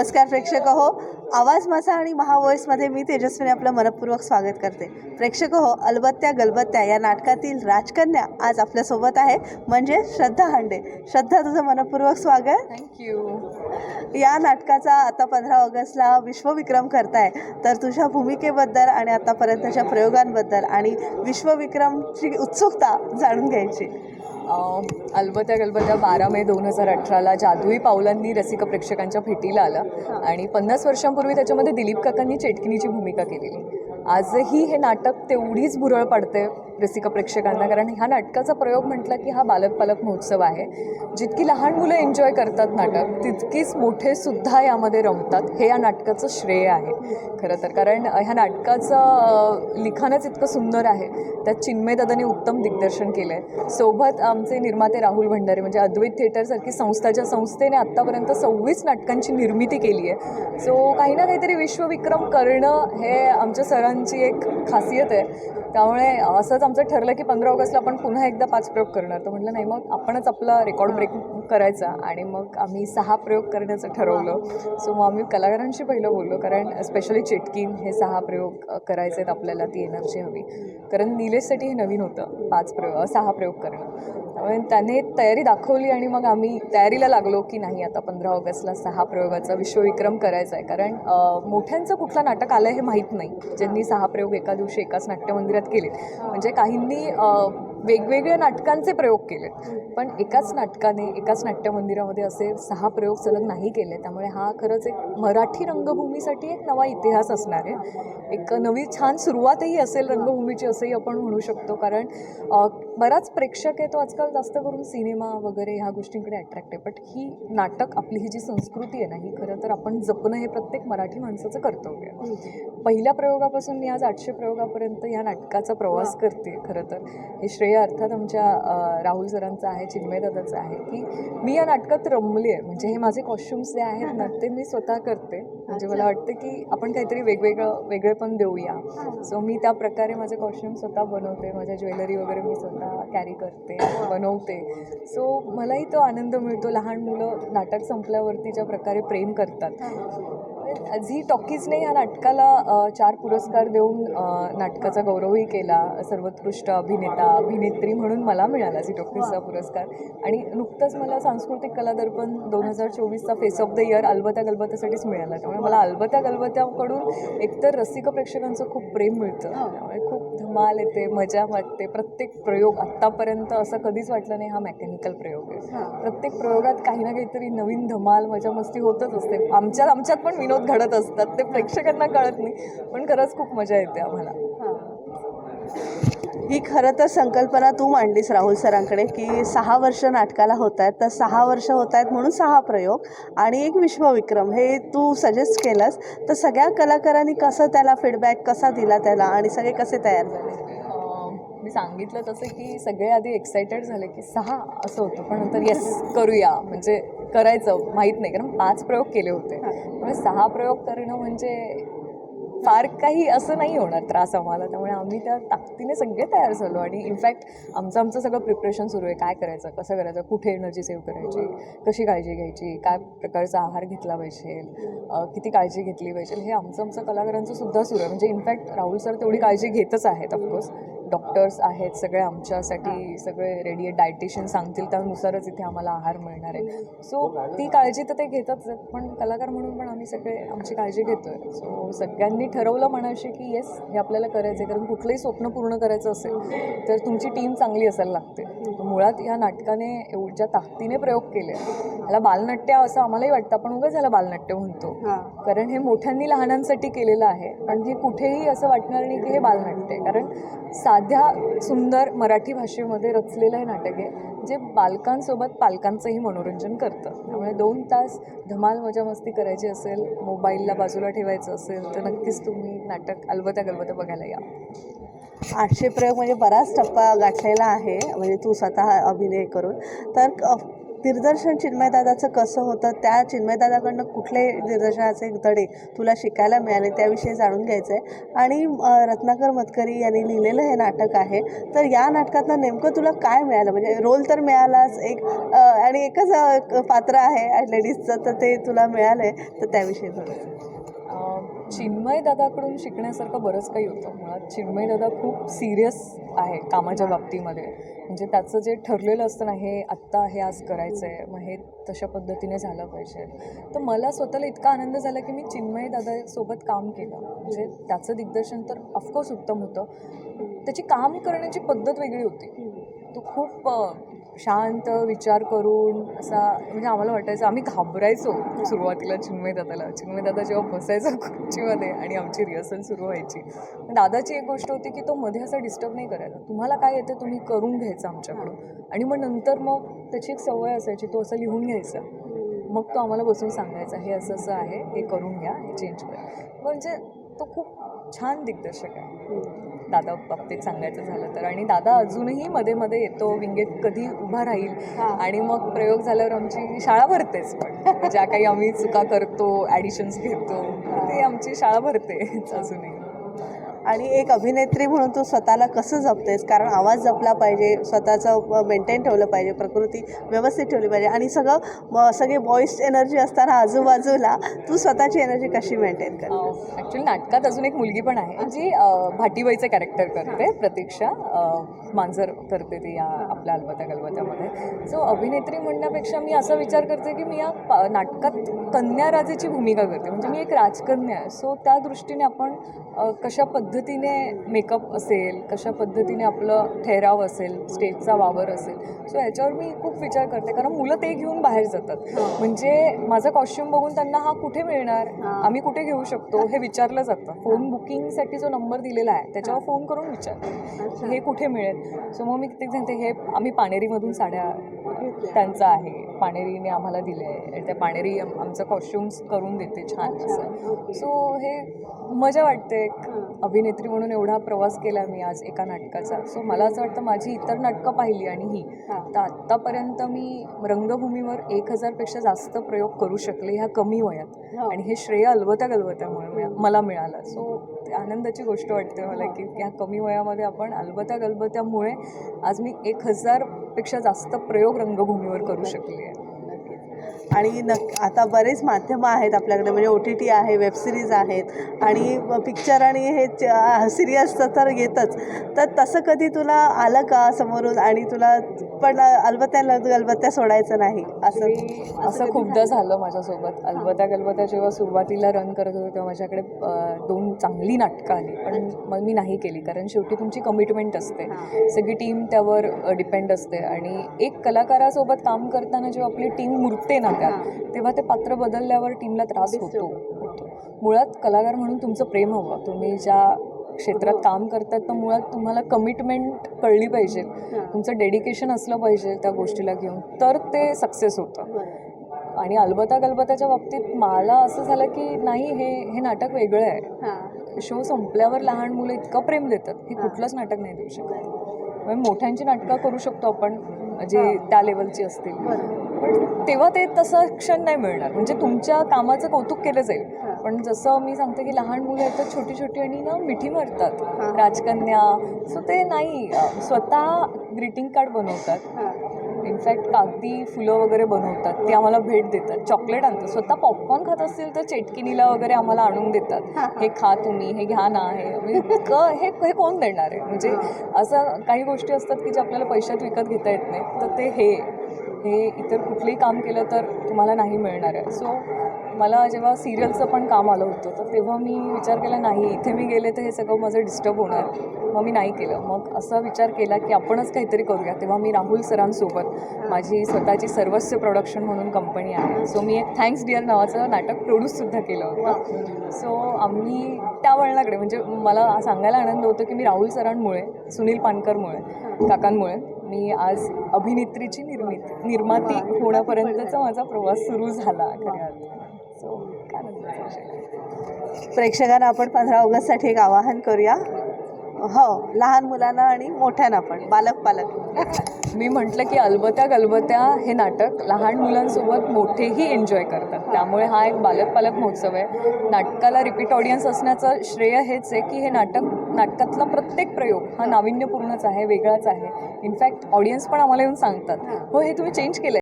नमस्कार प्रेक्षक हो आवाज माझा आणि महावॉइसमध्ये मी तेजस्वीने आपलं मनपूर्वक स्वागत करते. प्रेक्षक हो अलबत्त्या गलबत्त्या या नाटकातील राजकन्या आज आपल्यासोबत आहे. म्हणजे श्रद्धा हांडे. श्रद्धा तुझं मनपूर्वक स्वागत. थँक्यू या नाटकाचा आता पंधरा ऑगस्टला विश्वविक्रम करताय. तर तुझ्या भूमिकेबद्दल आणि आतापर्यंतच्या प्रयोगांबद्दल आणि विश्वविक्रमची उत्सुकता जाणून घ्यायची. अलबत्या गलबत्या बारा मे दोन हजार अठराला जादुई पावलांनी रसिक प्रेक्षकांच्या भेटीला आलं आणि पन्नास वर्षांपूर्वी त्याच्यामध्ये दिलीप काकांनी चेटकिनीची भूमिका केलेली. आजही हे नाटक तेवढीच भुरळ पाडते रसिका प्रेक्षकांना कारण ह्या नाटकाचा प्रयोग म्हटला की हा बालक पालक महोत्सव आहे. जितकी लहान मुलं एन्जॉय करतात नाटक तितकीच मोठे सुद्धा यामध्ये रमतात. हे या नाटकाचं श्रेय आहे. खरं तर कारण ह्या नाटकाचं लिखाणच इतकं सुंदर आहे. त्यात चिन्मय उत्तम दिग्दर्शन केलं आहे सोबत आमचे निर्माते राहुल भंडारे म्हणजे अद्वैत थिएटरसारखी संस्था ज्या संस्थेने आत्तापर्यंत सव्वीस नाटकांची निर्मिती केली आहे. सो काही ना काहीतरी विश्वविक्रम करणं हे आमच्या सरांची एक खासियत आहे. त्यामुळे असंच आमचं ठरलं की पंधरा ऑगस्टला आपण पुन्हा एकदा पाच प्रयोग करणार. तर म्हटलं नाही मग आपणच आपला रेकॉर्ड ब्रेक करायचा आणि मग आम्ही सहा प्रयोग करण्याचं ठरवलं. सो मग आम्ही कलाकारांशी पहिलं बोललो कारण स्पेशली चिटकीन हे सहा प्रयोग करायचे आहेत आपल्याला ती एनर्जी हवी. कारण निलेशसाठी हे नवीन होतं पाच प्रयोग सहा प्रयोग करणं. त्यामुळे त्याने तयारी दाखवली आणि मग आम्ही तयारीला लागलो की नाही आता पंधरा ऑगस्टला सहा प्रयोगाचा विश्वविक्रम करायचा आहे कारण मोठ्यांचं कुठलं नाटक आलं हे माहीत नाही. ज्यांनी सहा प्रयोग एका दिवशी एकाच नाट्यमंदिरात केलेत म्हणजे काहींनी वेगवेगळ्या नाटकांचे प्रयोग केलेत. पण एकाच नाटकाने एकाच नाट्यमंदिरामध्ये असे सहा प्रयोग सलग नाही केले. त्यामुळे हा खरंच एक मराठी रंगभूमीसाठी एक नवा इतिहास असणार आहे. एक नवी छान सुरुवातही असेल रंगभूमीची असंही आपण म्हणू शकतो. कारण बराच प्रेक्षक आहे तो आजकाल जास्त करून सिनेमा वगैरे ह्या गोष्टींकडे अट्रॅक्ट आहे. बट ही नाटक आपली ही जी संस्कृती आहे ना ही खरं तर आपण जपणं हे प्रत्येक मराठी माणसाचं कर्तव्य आहे. पहिल्या प्रयोगापासून मी आज आठशे प्रयोगापर्यंत या नाटकाचा प्रवास करते खरं तर. हे श्रेय अर्थात आमच्या राहुल सरांचं आहे चिन्मय दादाचं आहे की मी या नाटकात रमली आहे म्हणजे हे माझे कॉस्ट्युम्स जे आहेत ना ते मी स्वतः करते. म्हणजे मला वाटतं की आपण काहीतरी वेगवेगळं वेगळेपण देऊया. सो मी त्या प्रकारे माझे कॉस्ट्युम स्वतः बनवते. माझ्या ज्वेलरी वगैरे मी स्वतः कॅरी करते बनवते. सो मलाही तो आनंद मिळतो. लहान मुलं नाटक संपल्यावरती ज्या प्रकारे प्रेम करतात. झी टॉकीजने या नाटकाला चार पुरस्कार देऊन नाटकाचा गौरवही केला. सर्वोत्कृष्ट अभिनेता अभिनेत्री म्हणून मला मिळाला झी टॉकीजचा पुरस्कार. आणि नुकतंच मला सांस्कृतिक कला दर्पण दोन हजार चोवीसचा face of the year Albatya गलबत्यासाठीच मिळाला. त्यामुळे मला अलबत्या गलबत्याकडून एकतर रसिक प्रेक्षकांचं खूप प्रेम मिळतं. त्यामुळे खूप धमाल येते मजा वाटते. प्रत्येक प्रयोग आत्तापर्यंत असं कधीच वाटलं नाही हा मेकॅनिकल प्रयोग आहे. प्रत्येक प्रयोगात काही ना काहीतरी नवीन धमाल मजा मस्ती होतच असते. आमच्यात आमच्यात पण विनोद घडत असतात ते प्रेक्षकांना कळत नाही. पण खरंच खूप मजा येते आम्हाला. ही. खरं तर संकल्पना तू मांडलीस राहुल सरांकडे की सहा वर्ष नाटकाला होत आहेत तर सहा वर्ष होत आहेत म्हणून सहा प्रयोग आणि एक विश्वविक्रम. हे तू सजेस्ट केलंस. तर सगळ्या कलाकारांनी कसं त्याला फीडबॅक कसा दिला त्याला आणि सगळे कसे तयार झाले? मी सांगितलं तसं की सगळे आधी एक्सायटेड झाले की सहा असं होतं. पण नंतर येस करूया. म्हणजे करायचं माहीत नाही. कारण पाच प्रयोग केले होते. त्यामुळे सहा प्रयोग करणं म्हणजे फार काही असं नाही होणार त्रास आम्हाला. त्यामुळे आम्ही त्या ताकदीने सगळे तयार झालो. आणि इनफॅक्ट आमचं आमचं सगळं प्रिपरेशन सुरू आहे. काय करायचं कसं करायचं कुठे एनर्जी सेव्ह करायची कशी काळजी घ्यायची काय प्रकारचा आहार घेतला पाहिजे किती काळजी घेतली पाहिजे. हे आमचं आमचं कलाकारांचं सुद्धा सुरू आहे. म्हणजे इनफॅक्ट राहुल सर तेवढी काळजी घेतच आहेत ऑफकोर्स डॉक्टर्स आहेत सगळे आमच्यासाठी सगळे रेडी डायटिशियन सांगतील त्यानुसारच इथे आम्हाला आहार मिळणार आहे. सो ती काळजी तर ते घेतच आहेत पण कलाकार म्हणून पण आम्ही सगळे आमची काळजी घेतो आहे सो सगळ्यांनी ठरवलं म्हणायचे की येस हे आपल्याला करायचं आहे कारण कुठलंही स्वप्न पूर्ण करायचं असेल तर तुमची टीम चांगली असायला लागते. मुळात ह्या नाटकाने एवढ्या ताकदीने प्रयोग केले. ह्याला बालनाट्य असं आम्हालाही वाटतं आपण उगाच ह्याला बालनाट्य म्हणतो. कारण हे मोठ्यांनी लहानांसाठी केलेलं आहे पण हे कुठेही असं वाटणार नाही की हे बालनाट्य आहे. कारण साध्या सुंदर मराठी भाषेमध्ये रचलेलं हे नाटक आहे जे बालकांसोबत पालकांचंही मनोरंजन करतं. त्यामुळे दोन तास धमाल मजा मस्ती करायची असेल मोबाईलला बाजूला ठेवायचं असेल तर नक्कीच तुम्ही नाटक अलबत्या गलबत्या बघायला या. आठशे प्रयोग म्हणजे बराच टप्पा गाठलेला आहे म्हणजे तू स्वतः अभिनय करून. तर दिग्दर्शन चिन्मयदादाचं कसं होतं त्या चिन्मयदादाकडनं कुठले दिग्दर्शनाचे धडे तुला शिकायला मिळाले त्याविषयी जाणून घ्यायचं आहे आणि रत्नाकर मतकरी यांनी लिहिलेलं हे नाटक आहे. तर या नाटकातनं नेमकं तुला काय मिळालं? म्हणजे रोल तर मिळालाच एक आणि एकच पात्र आहे लेडीजचं तर ते तुला मिळालं आहे तर त्याविषयी थोडं चिन्मय दादाकडून शिकण्यासारखं बरंच काही होतं. मुळात चिन्मय दादा खूप सिरियस आहे कामाच्या बाबतीमध्ये. म्हणजे त्याचं जे ठरलेलं असतं ना हे आत्ता हे आज करायचं आहे मग हे तशा पद्धतीने झालं पाहिजे. तर मला स्वतःला इतका आनंद झाला की मी चिन्मय दादासोबत काम केलं. म्हणजे त्याचं दिग्दर्शन तर ऑफकोर्स उत्तम होतं. त्याची काम करण्याची पद्धत वेगळी होती. तो खूप शांत विचार करून असा म्हणजे आम्हाला वाटायचं आम्ही घाबरायचो सुरुवातीला चिन्मय दादाला चिन्मय दादा जेव्हा बसायचा खुर्चीमध्ये आणि आमची रिहर्सल सुरू व्हायची. दादाची एक गोष्ट होती की तो मध्ये असं डिस्टर्ब नाही करायचा. तुम्हाला काय येतं तुम्ही करून घ्यायचं आमच्याकडून. आणि मग नंतर मग त्याची एक सवय असायची तो असं लिहून घ्यायचा. मग तो आम्हाला बसून सांगायचा हे असं असं आहे हे करून घ्या हे चेंज करा. म्हणजे तो खूप छान दिग्दर्शक आहे. दादा बाबतीत सांगायचं झालं तर. आणि दादा अजूनही मध्ये मध्ये येतो विंगेत कधी उभा राहील. आणि मग प्रयोग झाल्यावर आमची शाळा भरतेच. पण ज्या काही आम्ही चुका करतो ॲडिशन्स घेतो ते आमची शाळा भरतेच अजूनही. आणि एक अभिनेत्री म्हणून तू स्वतःला कसं जपतेस? कारण आवाज जपला पाहिजे स्वतःचं मेंटेन ठेवलं पाहिजे प्रकृती व्यवस्थित ठेवली पाहिजे आणि सगळं म- सगळे बॉईस एनर्जी असताना आजूबाजूला तू स्वतःची एनर्जी कशी मेंटेन कर ॲक्च्युली नाटकात अजून एक मुलगी पण आहे जी भाटीबाईचं कॅरेक्टर करते प्रतीक्षा. मांजर करते ती या आपल्या अलबत्या गलबत्यामध्ये. सो अभिनेत्री म्हणण्यापेक्षा मी असा विचार करते की मी या नाटकात कन्या राजेची भूमिका करते. म्हणजे मी एक राजकन्या आहे. सो त्या दृष्टीने आपण कशा पद्धती पद्धतीने मेकअप असेल कशा पद्धतीने आपलं ठहराव असेल स्टेजचा वावर असेल. सो ह्याच्यावर मी खूप विचार करते. कारण मुलं ते घेऊन बाहेर जातात. म्हणजे माझा कॉस्ट्युम बघून त्यांना हा कुठे मिळणार? आम्ही कुठे घेऊ शकतो? हे विचारलं जातं. फोन बुकिंगसाठी जो नंबर दिलेला आहे त्याच्यावर फोन करून विचारतो. हे कुठे मिळेल? सो मग मी ते सांगते हे आम्ही पाणेरीमधून साड्या त्यांचं आहे. पाणेरीने आम्हाला दिले आहे त्या पाणेरी आम- आमचं कॉस्ट्युम्स करून देते छान असं. सो हे मजा वाटते. एक अभिनेत्री म्हणून एवढा प्रवास केला मी आज एका नाटकाचा. सो मला असं वाटतं माझी इतर नाटकं पाहिली आणि ही. तर आत्तापर्यंत मी रंगभूमीवर एक हजारपेक्षा जास्त प्रयोग करू शकले ह्या कमी वयात. आणि हे श्रेय अलवत्या गलबत्यामुळे मिळा- मला मिळालं. सो ते आनंदाची गोष्ट वाटते मला की ह्या कमी वयामध्ये आपण अलबत्या गलबत्यामुळे आज मी एक हजारपेक्षा जास्त प्रयोग रंगभूमीवर करू शकले. आहे आणि नक आता बरेच माध्यमं आहेत आपल्याकडे म्हणजे ओ टी टी आहे वेबसिरीज आहेत आणि पिक्चर आणि हे सिरियल्स तर येतच तर तसं कधी तुला आलं का समोरून आणि तुला पण अलबत्या अलबत्या सोडायचं नाही? असं असं खूपदा झालं? माझ्यासोबत. अलबत्या गलबत्या जेव्हा सुरुवातीला रन करत होते तेव्हा माझ्याकडे दोन चांगली नाटकं आली. पण मग मी नाही केली कारण शेवटी तुमची कमिटमेंट असते. सगळी टीम त्यावर डिपेंड असते. आणि एक कलाकारासोबत काम करताना जेव्हा आपली टीम मुरते ना त्यात तेव्हा ते पात्र बदलल्यावर टीमला त्रास होतो. मुळात कलाकार म्हणून तुमचं प्रेम हवं. तुम्ही ज्या क्षेत्रात काम करतात तर मुळात तुम्हाला कमिटमेंट कळली पाहिजे. तुमचं डेडिकेशन असलं पाहिजे त्या गोष्टीला घेऊन. तर ते सक्सेस होतं. आणि अलबत्ता गलबत्याच्या बाबतीत मला असं झालं की नाही हे हे नाटक वेगळं आहे. शो संपल्यावर लहान मुलं इतकं प्रेम देतात हे कुठलंच नाटक नाही देऊ शकत. म्हणजे मोठ्यांची नाटकं करू शकतो आपण जे त्या लेवलची असतील. तेव्हा ते तसं क्षण नाही मिळणार. म्हणजे तुमच्या कामाचं कौतुक केलं जाईल. पण जसं मी सांगते की लहान मुलं येतात छोटी छोटी आणि ना मिठी मारतात. राजकन्या. सो ते नाही. स्वतः ग्रीटिंग कार्ड बनवतात. इनफॅक्ट कागदी फुलं वगैरे बनवतात. ते आम्हाला भेट देतात. चॉकलेट आणतात. स्वतः पॉपकॉर्न खात असतील तर चेटकिनीला वगैरे आम्हाला आणून देतात. हे खा तुम्ही हे घ्या ना हे इतकं हे हे कोण देणार आहे? म्हणजे असं काही गोष्टी असतात की जे आपल्याला पैशात विकत घेता येत नाही तर ते हे. हे इतर कुठलंही काम केलं तर तुम्हाला नाही मिळणार आहे. सो मला जेव्हा सिरियलचं पण काम आलं होतं तर तेव्हा मी विचार केला नाही इथे मी गेले तर हे सगळं माझं डिस्टर्ब होणार. मग मी नाही केलं. मग असा विचार केला की आपणच काहीतरी करूया. तेव्हा मी राहुल सरांसोबत माझी स्वतःची सर्वस्व प्रोडक्शन म्हणून कंपनी आहे. सो मी एक थँक्स डिअर नावाचं नाटक प्रोड्यूससुद्धा केलं होतं. सो आम्ही त्या वळणाकडे म्हणजे मला सांगायला आनंद होतो की मी राहुल सरांमुळे सुनील पानकरमुळे काकांमुळे मी आज अभिनेत्रीची निर्मिती निर्माती होण्यापर्यंतचा माझा प्रवास सुरू झाला खऱ्या अर्थानं. सो काय प्रेक्षकांना आपण पंधरा ऑगस्टसाठी एक आवाहन करूया. हो लहान मुलांना आणि मोठ्यांना पण बालक पालक मी म्हटलं की अलबत्या गलबत्या हे नाटक लहान मुलांसोबत मोठेही एन्जॉय करतात. त्यामुळे हा एक बालक पालक महोत्सव आहे. नाटकाला रिपीट ऑडियन्स असण्याचं श्रेय हेच आहे की हे नाटक नाटकातला प्रत्येक प्रयोग हा नाविन्यपूर्णच आहे वेगळाच आहे. इनफॅक्ट ऑडियन्स पण आम्हाला येऊन सांगतात. हो हे तुम्ही चेंज केलं